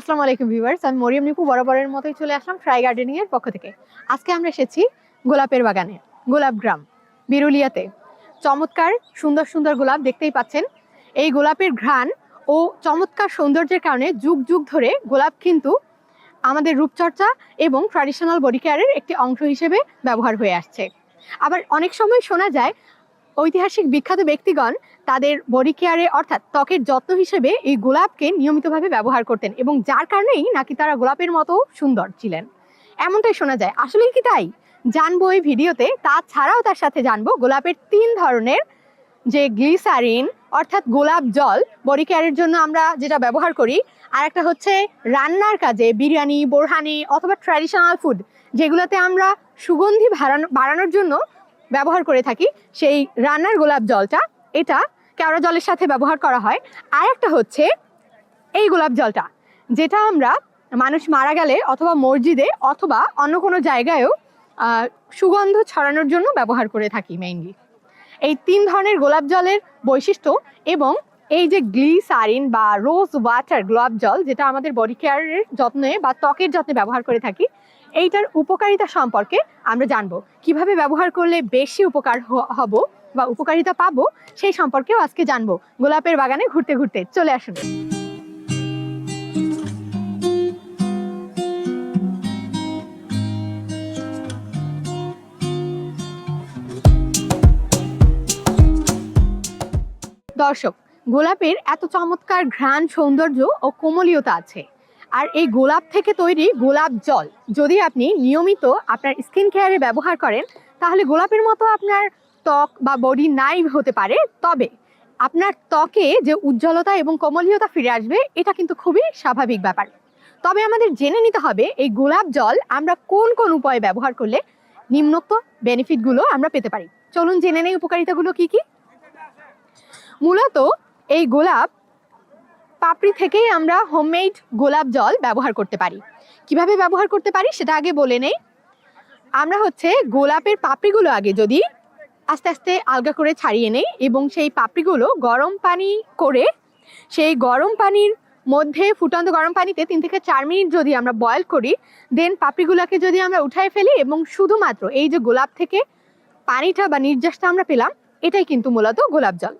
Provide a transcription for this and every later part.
আসসালামু আলাইকুম ভিউয়ার্স, আমি মরিয়ম নিপু, বরাবরের মতোই চলে আসলাম ফ্রাই গার্ডেনিং এর পক্ষ থেকে। আজকে আমরা এসেছি গোলাপের বাগানে, গোলাপ গ্রাম, বিরুলিয়াতে। চমৎকার, সুন্দর সুন্দর গোলাপ দেখতেই পাচ্ছেন। এই গোলাপের ঘ্রাণ ও চমৎকার সৌন্দর্যের কারণে যুগ যুগ ধরে গোলাপ কিন্তু আমাদের রূপচর্চা এবং ট্র্যাডিশনাল বডি কেয়ারের একটি অংশ হিসেবে ব্যবহার হয়ে আসছে। আবার অনেক সময় শোনা যায় ঐতিহাসিক বিখ্যাত ব্যক্তিগণ তাদের বডি কেয়ারে অর্থাৎ ত্বকের যত্ন হিসেবে এই গোলাপকে নিয়মিতভাবে ব্যবহার করতেন এবং যার কারণেই নাকি তারা গোলাপের মতো সুন্দর ছিলেন। এমনটাই শোনা যায়। আসলে কি তাই? জানব এই ভিডিওতে, তাছাড়াও তার সাথে জানব গোলাপের তিন ধরনের যে গ্লিসারিন অর্থাৎ গোলাপ জল বডি কেয়ারের জন্য আমরা যেটা ব্যবহার করি আর একটা হচ্ছে রান্নার কাজে বিরিয়ানি, বোরহানি অথবা ট্র্যাডিশনাল ফুড, যেগুলোতে আমরা সুগন্ধি বাড়ানো, বাড়ানোর জন্য ব্যবহার করে থাকি, সেই রান্নার গোলাপ জলটা, এটা কেওড়া জলের সাথে ব্যবহার করা হয়। আর একটা হচ্ছে এই গোলাপ জলটা, যেটা আমরা মানুষ মারা গেলে অথবা মসজিদে অথবা অন্য কোনো জায়গায়ও সুগন্ধ ছড়ানোর জন্য ব্যবহার করে থাকি মেইনলি এই তিন ধরনের গোলাপ জলের বৈশিষ্ট্য এবং এই যে গ্লিসারিন বা রোজ ওয়াটার গোলাপ জল, যেটা আমাদের বডি কেয়ারের যত্নে বা ত্বকের যত্নে ব্যবহার করে থাকি এইটার উপকারিতা সম্পর্কে আমরা জানব। কীভাবে ব্যবহার করলে বেশি উপকার হব বা উপকারিতা পাবো সেই সম্পর্কেও আজকে জানব। গোলাপের বাগানে ঘুরতে ঘুরতে। চলে আসুন। দর্শক, গোলাপের এত চমৎকার ঘ্রাণ সৌন্দর্য ও কোমলীয়তা আছে। আর এই গোলাপ থেকে তৈরি গোলাপ জল, যদি আপনি নিয়মিত আপনার স্কিন কেয়ারে ব্যবহার করেন, তাহলে গোলাপের মতো আপনার ত্বক বা বডি নাই হতে পারে। তবে আপনার ত্বকে যে উজ্জ্বলতা এবং কোমলীয়তা ফিরে আসবে, এটা কিন্তু খুবই স্বাভাবিক ব্যাপার। তবে আমাদের জেনে নিতে হবে, এই গোলাপ জল আমরা কোন কোন উপায়ে ব্যবহার করলে নিম্নোক্ত বেনিফিটগুলো আমরা পেতে পারি। চলুন জেনে নেই উপকারিতাগুলো কি কি? মূলত এই গোলাপ পাপড়ি থেকেই আমরা হোমমেড গোলাপ জল ব্যবহার করতে পারি। কীভাবে ব্যবহার করতে পারি সেটা আগে বলে নেই। আমরা হচ্ছে গোলাপের পাপড়িগুলো আগে যদি আস্তে আস্তে আলগা করে ছাড়িয়ে নেই এবং সেই পাপড়িগুলো গরম পানি করে সেই গরম পানির মধ্যে ফুটন্ত গরম পানিতে তিন থেকে চার মিনিট যদি আমরা বয়েল করি দেন পাপড়িগুলোকে যদি আমরা উঠায় ফেলি এবং শুধুমাত্র এই যে গোলাপ থেকে পানিটা বা নির্যাসটা আমরা পেলাম, এটাই কিন্তু মূলত গোলাপ জল।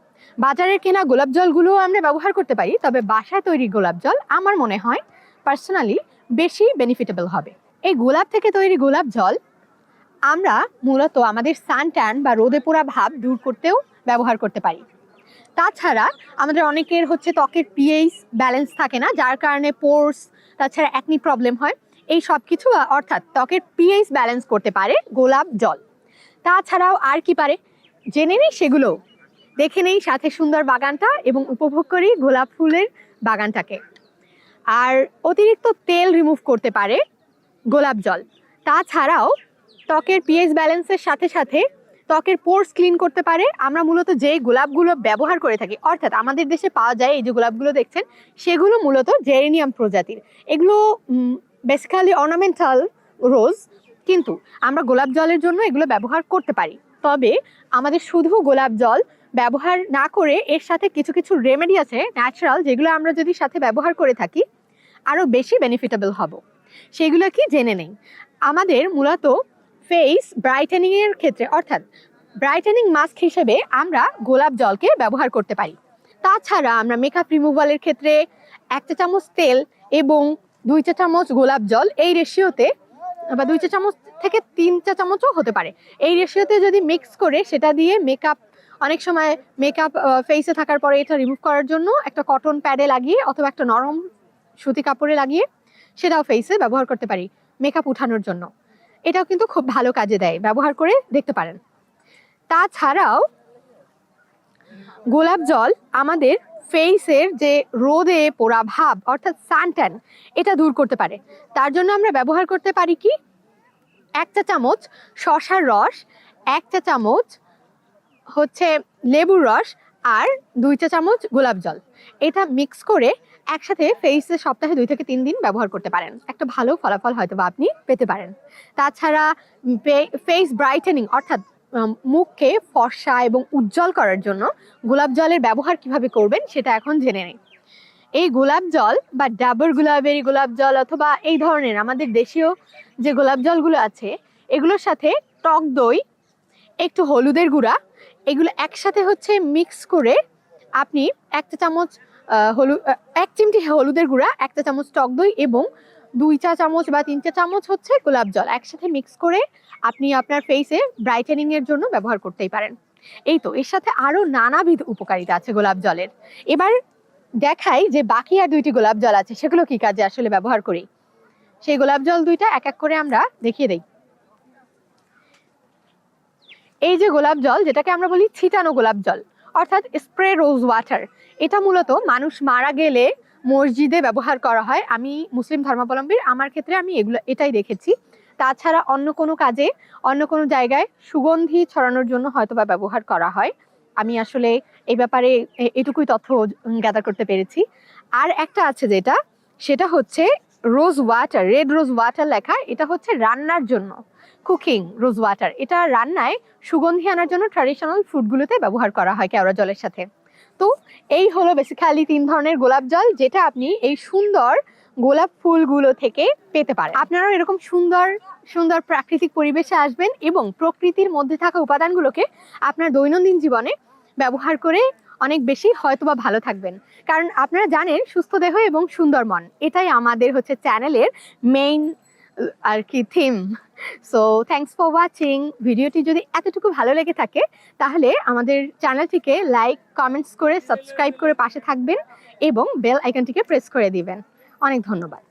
বাজারের কেনা গোলাপ জলগুলো আমরা ব্যবহার করতে পারি, তবে বাসায় তৈরি গোলাপ জল আমার মনে হয় পার্সোনালি বেশি বেনিফিটেবল হবে। এই গোলাপ থেকে তৈরি গোলাপ জল আমরা মূলত আমাদের সান ট্যান বা রোদে পোড়া ভাব দূর করতেও ব্যবহার করতে পারি। তাছাড়া আমাদের অনেকের হচ্ছে ত্বকের পিএইচ ব্যালেন্স থাকে না, যার কারণে পোর্স তাছাড়া অ্যাকনি প্রবলেম হয়। এই সব কিছু, অর্থাৎ ত্বকের পিএইচ ব্যালেন্স করতে পারে গোলাপ জল। তাছাড়াও আর কি পারে? জেনে নিই সেগুলো। দেখে নেই সাথে সুন্দর বাগানটা এবং উপভোগ করি গোলাপ ফুলের বাগানটাকে। আর অতিরিক্ত তেল রিমুভ করতে পারে গোলাপ জল। তাছাড়াও ত্বকের পিএইচ ব্যালেন্সের সাথে সাথে ত্বকের পোর্স ক্লিন করতে পারে। আমরা মূলত যে গোলাপগুলো ব্যবহার করে থাকি, অর্থাৎ আমাদের দেশে পাওয়া যায় এই যে গোলাপগুলো দেখছেন, সেগুলো মূলত জেরেনিয়াম প্রজাতির। এগুলো বেসিক্যালি অর্নামেন্টাল রোজ কিন্তু আমরা গোলাপ জলের জন্য এগুলো ব্যবহার করতে পারি। তবে আমাদের শুধু গোলাপ জল ব্যবহার না করে এর সাথে কিছু কিছু রেমেডি আছে ন্যাচারাল যেগুলো আমরা যদি সাথে ব্যবহার করে থাকি আরও বেশি বেনিফিটেবল হব। সেগুলো কি জেনে নেই। আমাদের মূলত ফেস ব্রাইটেনিংয়ের ক্ষেত্রে, অর্থাৎ ব্রাইটেনিং মাস্ক হিসেবে আমরা গোলাপ জলকে ব্যবহার করতে পারি। তাছাড়া আমরা মেকআপ রিমুভালের ক্ষেত্রে এক চা চামচ তেল এবং দুই চা চামচ গোলাপ জল, এই রেশিওতে বা দুই চা চামচ থেকে তিন চা চামচও হতে পারে। এই রেশিওতে যদি মিক্স করে, সেটা দিয়ে মেকআপ অনেক সময় মেকআপ ফেসে থাকার পরে এটা রিমুভ করার জন্য একটা কটন প্যাডে লাগিয়ে অথবা একটা নরম সুতি কাপড়ে লাগিয়ে সেটাও ফেসে ব্যবহার করতে পারি মেকআপ উঠানোর জন্য। এটাও কিন্তু খুব ভালো কাজে দেয়, ব্যবহার করে দেখতে পারেন। তাছাড়াও গোলাপ জল আমাদের ফেসের যে রোদে পোড়া ভাব, অর্থাৎ সানট্যান এটা দূর করতে পারে। তার জন্য আমরা ব্যবহার করতে পারি কি? এক চা চামচ শশার রস, এক চা চামচ হচ্ছে লেবুর রস আর দুই চা চামচ গোলাপ জল। এটা মিক্স করে একসাথে ফেসে সপ্তাহে দুই থেকে তিন দিন ব্যবহার করতে পারেন। একটা ভালো ফলাফল হয়তো বা আপনি পেতে পারেন। তাছাড়া ফেস ব্রাইটেনিং অর্থাৎ মুখকে ফর্সা এবং উজ্জ্বল করার জন্য গোলাপ জলের ব্যবহার কীভাবে করবেন সেটা এখন জেনে নেই এই গোলাপ জল বা ডাবর গুলাবেরি গোলাপ জল অথবা এই ধরনের আমাদের দেশীয় যে গোলাপ জলগুলো আছে, এগুলোর সাথে টক দই, একটু হলুদের গুঁড়া এগুলো একসাথে হচ্ছে মিক্স করে আপনি একটা চামচ হলুদ এক চিমটি হলুদের গুঁড়া, একটা চামচ টক দই এবং দুই চা চামচ বা তিন চা চামচ হচ্ছে গোলাপ জল একসাথে মিক্স করে আপনি আপনার ফেসে ব্রাইটেনিং এর জন্য ব্যবহার করতেই পারেন। এই তো, এর সাথে আরও নানাবিধ উপকারিতা আছে গোলাপ জলের। এবার দেখাই যে বাকি আর দুইটি গোলাপ জল আছে, সেগুলো কি কাজে আসলে ব্যবহার করি? সেই গোলাপ জল দুইটা এক এক করে আমরা দেখিয়ে দেই। এই যে গোলাপ জল, যেটাকে আমরা বলি ছিটানো গোলাপ জল, অর্থাৎ স্প্রে রোজ ওয়াটার এটা মূলত মানুষ মারা গেলে মসজিদে ব্যবহার করা হয়। আমি মুসলিম ধর্মাবলম্বীর, আমার ক্ষেত্রে আমি এগুলো, এটাই দেখেছি। তাছাড়া অন্য কোনো কাজে, অন্য কোনো জায়গায় সুগন্ধি ছড়ানোর জন্য হয়তো বা ব্যবহার করা হয়। আমি আসলে এই ব্যাপারে এটুকুই তথ্য গ্যাদার করতে পেরেছি। আর একটা আছে যেটা, সেটা হচ্ছে rose water, red rose water লেখা, এটা হচ্ছে রান্নার জন্য, কুকিং রোজ ওয়াটার। এটা রান্নায় সুগন্ধি আনার জন্য ট্র্যাডিশনাল ফুডগুলোতে ব্যবহার করা হয় কেওড়া জলের সাথে। তো এই হলো বেসিক্যালি তিন ধরনের গোলাপ জল, যেটা আপনি এই সুন্দর গোলাপ ফুলগুলো থেকে পেতে পারেন। আপনারাও এরকম সুন্দর সুন্দর প্রাকৃতিক পরিবেশে আসবেন এবং প্রকৃতির মধ্যে থাকা উপাদানগুলোকে আপনার দৈনন্দিন জীবনে ব্যবহার করে অনেক বেশি হয়তোবা ভালো থাকবেন। কারণ আপনারা জানেন সুস্থ দেহ এবং সুন্দর মন, এটাই আমাদের হচ্ছে চ্যানেলের মেইন আর কি theme so thanks for watching ভিডিওটি যদি এতটুকু ভালো লেগে থাকে, তাহলে আমাদের চ্যানেলটিকে লাইক কমেন্টস করে সাবস্ক্রাইব করে পাশে থাকবেন এবং বেল আইকনটিকে প্রেস করে দিবেন। অনেক ধন্যবাদ।